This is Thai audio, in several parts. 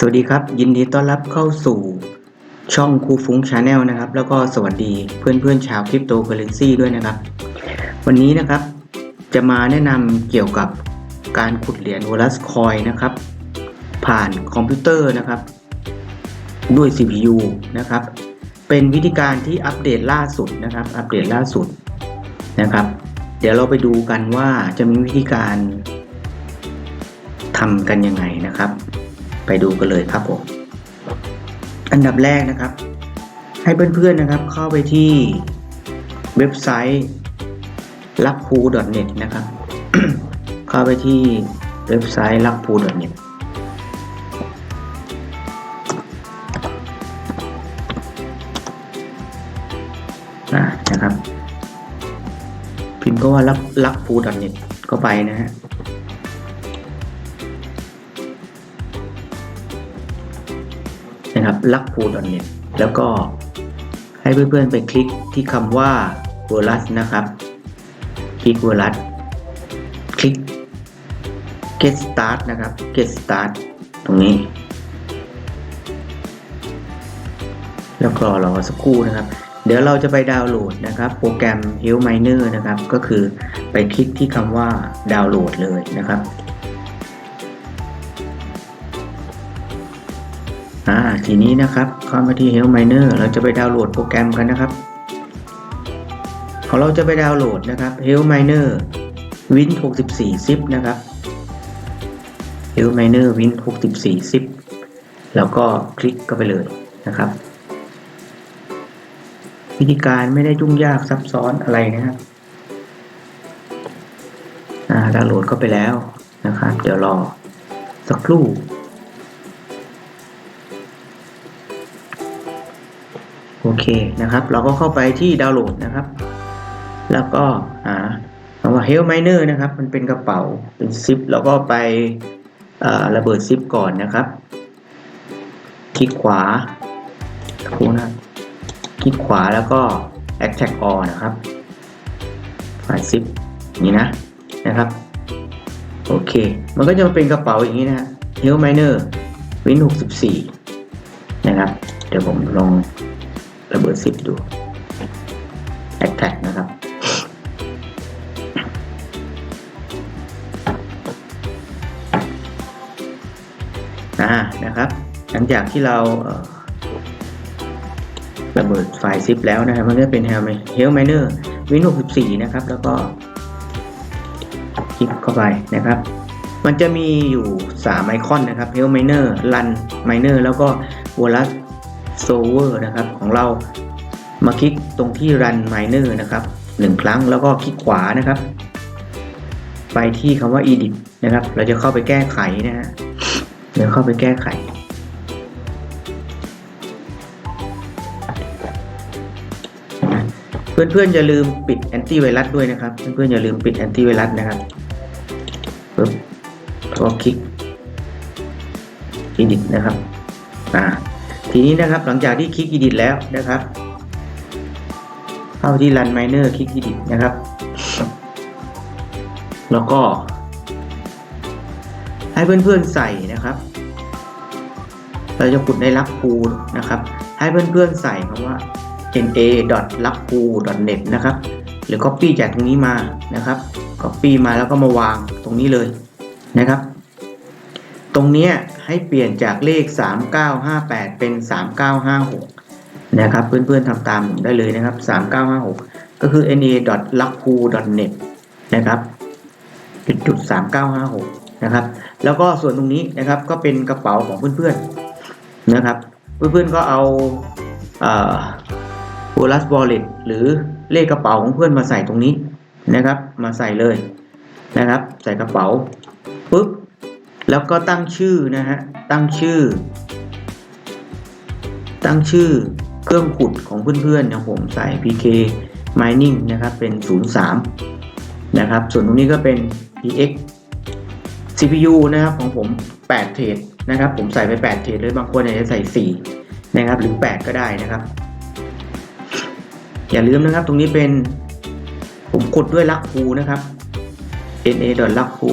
สวัสดีครับ ยินดีต้อนรับเข้าสู่ช่องครูฟุ้งชาแนลนะครับ แล้วก็สวัสดีเพื่อนเพื่อนชาวคริปโตเคอเรนซีด้วยนะครับ วันนี้นะครับจะมาแนะนำเกี่ยวกับการขุดเหรียญวอลัสคอยนะครับ ผ่านคอมพิวเตอร์นะครับ ด้วย CPU นะครับ เป็นวิธีการที่อัปเดตล่าสุดนะครับ อัปเดตล่าสุดนะครับ เดี๋ยวเราไปดูกันว่าจะมีวิธีการทำกันยังไงนะครับ ไปดูกันเลยครับผม อันดับแรกนะครับ ให้เพื่อนๆนะครับ เข้าไปที่เว็บไซต์ l a k p o o n e t นะครับ เข้าไปที่เว็บไซต์ l a k p o o n e t อ่านะครับ พิมพ์ก็ว่า l a k p o o n e t ก็ไปนะฮะ นะครับลักพูดอนเน็ตแล้วก็ให้เพื่อนๆไปคลิกที่คำว่า w o r d s นะครับ คลิก w o r d s คลิก get start นะครับ get start ตรงนี้ แล้วก็รอสักครู่นะครับ เดี๋ยวเราจะไปดาวน์โหลดนะครับ โปรแกรม Health Miner นะครับ ก็คือไปคลิกที่คำว่าดาวน์โหลดเลยนะครับ อ่าทีนี้นะครับเข้ามาที่ Health Miner เราจะไปดาวน์โหลดโปรแกรมกันนะครับของเราจะไปดาวน์โหลดนะครับ Health Miner Win 64 zip นะครับ Health Miner Win 64 zip แล้วก็คลิกเข้าไปเลยนะครับ วิธีการไม่ได้ยุ่งยากซับซ้อนอะไรนะครับดาวน์โหลดเข้าไปแล้วนะครับ เดี๋ยวรอสักครู่ อเคนะครับ เราก็เข้าไปที่ดาวน์โหลดนะครับ แล้วก็หาคำว่า Health Miner นะครับ มันเป็นกระเป๋าเป็นซิปเราก็ไประเบิดซิปก่อนนะครับ คลิกขวาครูนะคลิกขวาแล้วก็ Attack All นะครับฝ่ายซิปนี้นะนะครับ โอเค มันก็จะมาเป็นกระเป๋าอย่างนี้นะ Health Miner Win 64 นะครับ เดี๋ยวผมลอง ระเบิดซิปดู Attack นะครับ อ่า นะครับ หลังจากที่เราเระเบิดไฟล์ซิปแล้วนะครับ มันก็เป็น Health Miner Win 64 นะครับ แล้วก็คลิกเข้าไปนะครับ มันจะมีอยู่ 3 ไอคอนนะครับ Health Miner Run Miner แล้วก็ Wallet Solver นะครับของเรามาคลิกตรงที่ Run Miner นะครับหนึ่งครั้งแล้วก็คลิกขวานะครับ ไปที่คำว่า Edit นะครับ เราจะเข้าไปแก้ไขนะฮะเดี๋ยวเข้าไปแก้ไข เพื่อนๆอย่าลืมปิดแอนตี้ไวรัสด้วยนะครับ เพื่อนๆอย่าลืมปิดแอนตี้ไวรัสนะครับปึ๊บแล้วก็คลิก Edit นะครับ อ่า ทีนี้นะครับหลังจากที่คลิก Edit แล้วนะครับเข้าที่ Run Miner คลิก Edit นะครับ แล้วก็ ให้เพื่อนๆใส่นะครับ เราจะขุดในลักพูนะครับ ให้เพื่อนๆใส่คำว่า na l a k p o net นะครับ หรือ copy จากตรงนี้มานะครับ copy มาแล้วก็มาวางตรงนี้เลยนะครับ รงนี้ให้เปลี่ยนจากเลข 3958 เป็น 3956 นะครับ เพื่อนๆทำตามผมได้เลยนะครับ 3956 ก็คือ na l a k p o net นะครับจุด3956 นะครับ แล้วก็ส่วนตรงนี้นะครับก็เป็นกระเป๋าของเพื่อนๆนะครับ เพื่อนๆก็เอาโบลัสบอลเลตหรือเลขกระเป๋าของเพื่อนมาใส่ตรงนี้นะครับ มาใส่เลยนะครับ ใส่กระเป๋าปุ๊บ แล้วก็ตั้งชื่อนะฮะ ตั้งชื่อ ตั้งชื่อเครื่องขุดของเพื่อนๆอย่างผมใส่ PK Mining นะครับ เป็น 03 นะครับ ส่วนตรงนี้ก็เป็น PX CPU นะครับของผม 8 เทรดนะครับ ผมใส่ไป 8 เทรดเลยบางคนอาจจะใส่ 4 นะครับ หรือ 8 ก็ได้นะครับ อย่าลืมนะครับตรงนี้เป็นผมขุดด้วยลักพูนะครับ na l a k p o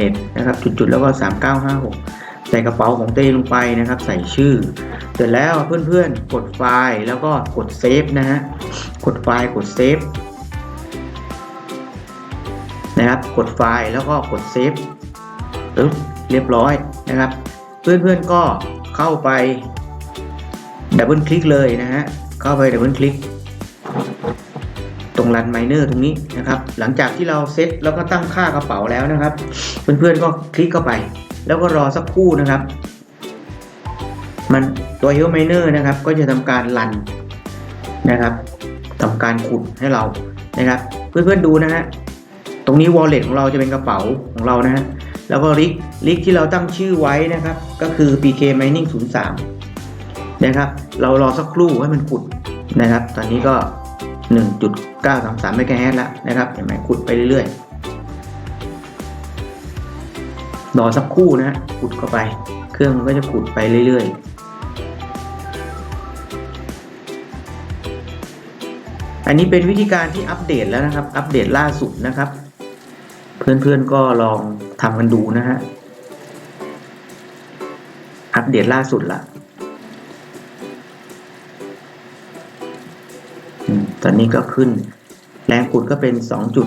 net นะครับจุดๆแล้วก็ 3956 ใส่กระเป๋าของเองลงไปนะครับ ใส่ชื่อ เสร็จแล้วเพื่อนๆ กดไฟล์แล้วก็กดเซฟนะฮะกดไฟล์กดเซฟนะครับกดไฟล์แล้วก็กดเซฟเรียบร้อยนะครับ เพื่อนๆก็เข้าไปดับเบิลคลิกเลยนะฮะเข้าไปดับเบิลคลิก รงรันไมเนอร์ตรงนี้นะครับ หลังจากที่เราเซตแล้วก็ตั้งค่ากระเป๋าแล้วนะครับ เพื่อนๆก็คลิกเข้าไป แล้วก็รอสักครู่นะครับ มันตัวเฮลไมเนอร์นะครับ ก็จะทำการรันนะครับทำการขุดให้เรานะครับ เพื่อนๆดูนะฮะตรงนี้ wallet ของเราจะเป็นกระเป๋าของเรานะฮะแล้วก็ลิกลิกที่เราตั้งชื่อไว้นะครับ ก็คือ pk mining 03นะครับ เรารอสักครู่ให้มันขุดนะครับ ตอนนี้ก็ 1.933เมกะเฮิรตซ์แล้วนะครับเห็นไหมขุดไปเรื่อยๆรอสักครู่นะฮะขุดเข้าไป เครื่องมันก็จะขุดไปเรื่อยๆ อันนี้เป็นวิธีการที่อัปเดตแล้วนะครับ อัปเดตล่าสุดนะครับ เพื่อนๆก็ลองทำกันดูนะฮะ อัปเดตล่าสุดละ ตอนนี้ก็ขึ้น แรงขุดก็เป็น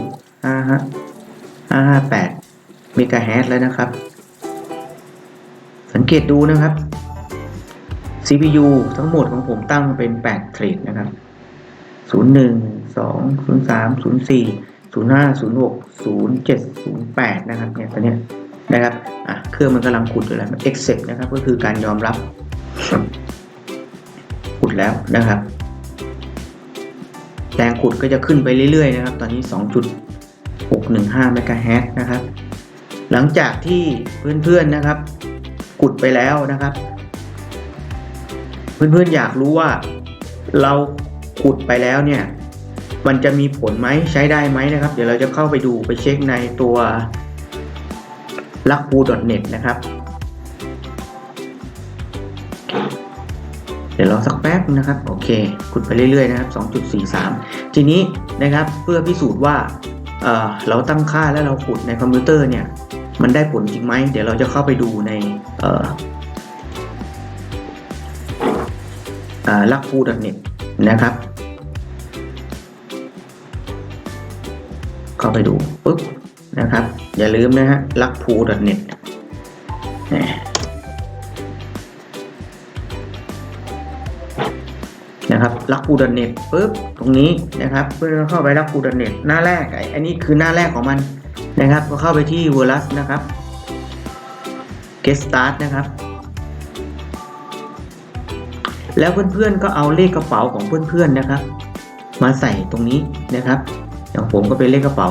2.5ฮะ558เมกะเฮต์แล้วนะครับ สังเกตดูนะครับ CPU ทั้งหมดของผมตั้งเป็น8เทรดนะครับ 01 2 03 04 05 06 07 08 นะครับเนี่ยตอนนี้นะครับอะเครื่องมันกำลังขุดอยู่แล้ว accept นะครับ ก็คือการยอมรับ ขุดแล้วนะครับ งขุดก็จะขึ้นไปเรื่อยๆนะครับ ตอนนี้ 2.615เมกะเฮิรตซ์นะครับ หลังจากที่เพื่อนๆนะครับ ขุดไปแล้วนะครับ เพื่อนๆอยากรู้ว่าเราขุดไปแล้วเนี่ยมันจะมีผลไหมใช้ได้ไหมนะครับ เดี๋ยวเราจะเข้าไปดูไปเช็คในตัว l u c k p o o n e t นะครับ ดี๋ยวรอสักแป๊บนะครับ โอเคขุดไปเรื่อยๆนะครับ 2.43 ทีนี้นะครับเพื่อพิสูจน์ว่าเเราตั้งค่าแล้วเราขุดในคอมพิวเตอร์เนี่ย มันได้ผลจริงไหม เดี๋ยวเราจะเข้าไปดูในลักพูดเน็ตนะครับ เข้าไปดูปุ๊บนะครับ อย่าลืมนะฮะลักพูดเน็ต นะครับลักพูดเน็ตปุ๊บตรงนี้นะครับเพื่อเข้าไปลักพูดเน็ตหน้าแรกไอันนี้คือหน้าแรกของมันนะครับก็เข้าไปที่ w o r l u s นะครับ get start นะครับ แล้วเพื่อนๆก็เอาเลขกระเป๋าของเพื่อนๆนะครับ มาใส่ตรงนี้นะครับ อย่างผมก็เป็นเลขกระเป๋า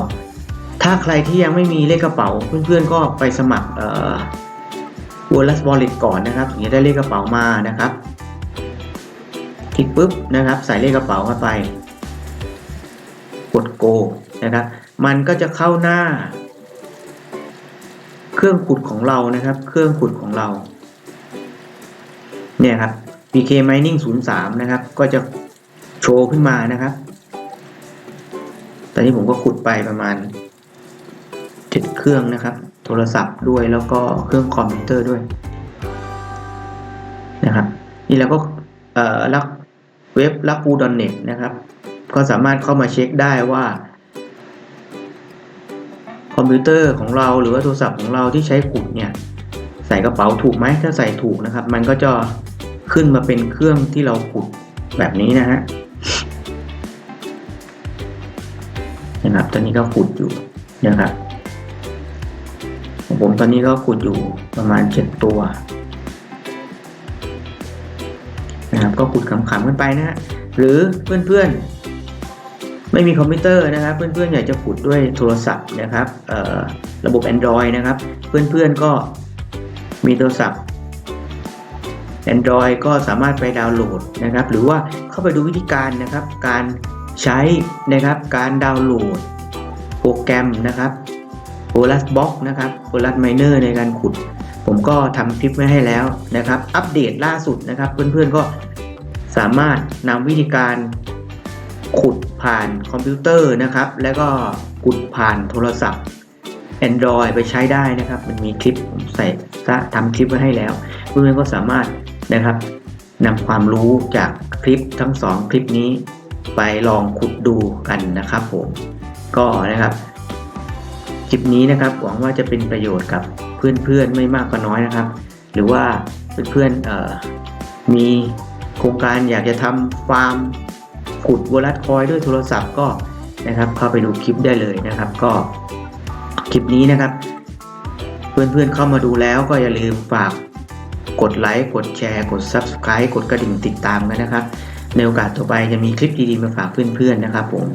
ถ้าใครที่ยังไม่มีเลขกระเป๋าเพื่อนๆก็ไปสมัครเอ่อ Wallet Wallet ก่อนนะครับถึงจะได้เลขกระเป๋ามานะครับ ลิกปุ๊บนะครับ ใส่เลขกระเป๋าเข้าไป กด Go นะครับ มันก็จะเข้าหน้า เครื่องขุดของเรานะครับ เครื่องขุดของเรา เนี่ยครับ PK Mining 03 นะครับ ก็จะโชว์ขึ้นมานะครับ ตอนนี้ผมก็ขุดไปประมาณ7เครื่องนะครับ โทรศัพท์ด้วยแล้วก็เครื่องคอมพิวเตอร์ด้วยนะครับ นี่เราก็เอ่อลัก เว็บลักปูดอนเน็ตนะครับ ก็สามารถเข้ามาเช็คได้ว่า คอมพิวเตอร์ของเราหรือว่าโทรศัพท์ของเราที่ใช้ขุดเนี่ยใส่กระเป๋าถูกไหมถ้าใส่ถูกนะครับ มันก็จะขึ้นมาเป็นเครื่องที่เราขุดแบบนี้นะฮะนะครับ ตอนนี้ก็ขุดอยู่นะครับผมตอนนี้ก็ขุดอยู่ประมาณเจ็ดตัว นะครับ ก็ขุดขำๆกันไปนะฮะหรือเพื่อนๆ ไม่มีคอมพิวเตอร์นะครับ เพื่อนๆ อยากจะขุดด้วยโทรศัพท์นะครับระบบ Android นะครับ เพื่อนๆ ก็มีโทรศัพท์ Android ก็สามารถไปดาวน์โหลดนะครับ หรือว่าเข้าไปดูวิธีการนะครับ การใช้นะครับ การดาวน์โหลด โปรแกรมนะครับโ o l a s Box นะครับ o l a s Miner ในการขุด ผมก็ทำคลิปไว้ให้แล้วนะครับ อัปเดตล่าสุดนะครับ เพื่อนๆก็ สามารถนำวิธีการขุดผ่านคอมพิวเตอร์นะครับ แล้วก็ขุดผ่านโทรศัพท์ Android ไปใช้ได้นะครับ มันมีคลิปผมใส่ทำคลิปไว้ให้แล้ว เพื่อนๆก็สามารถนะครับนำความรู้จากคลิปทั้งสองคลิปนี้ ไปลองขุดดูกันนะครับผมก็นะครับ คลิปนี้นะครับหวังว่าจะเป็นประโยชน์กับเพื่อนๆไม่มากก็น้อยนะครับ หรือว่าเพื่อนๆมี โครงการอยากจะทำฟาร์มขุดวัวรัดคอยด้วยโทรศัพท์ก็นะครับเข้าไปดูคลิปได้เลยนะครับ ก็คลิปนี้นะครับ เพื่อนๆเข้ามาดูแล้วก็อย่าลืมฝากกดไลค์กดแชร์ กด Subscribe กดกระดิ่งติดตามกันนะครับ ในโอกาสต่อไปจะมีคลิปดีๆมาฝากเพื่อนๆนะครับผม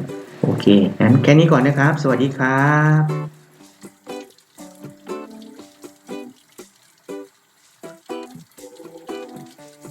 โอเคงั้นแค่นี้ก่อนนะครับ สวัสดีครับ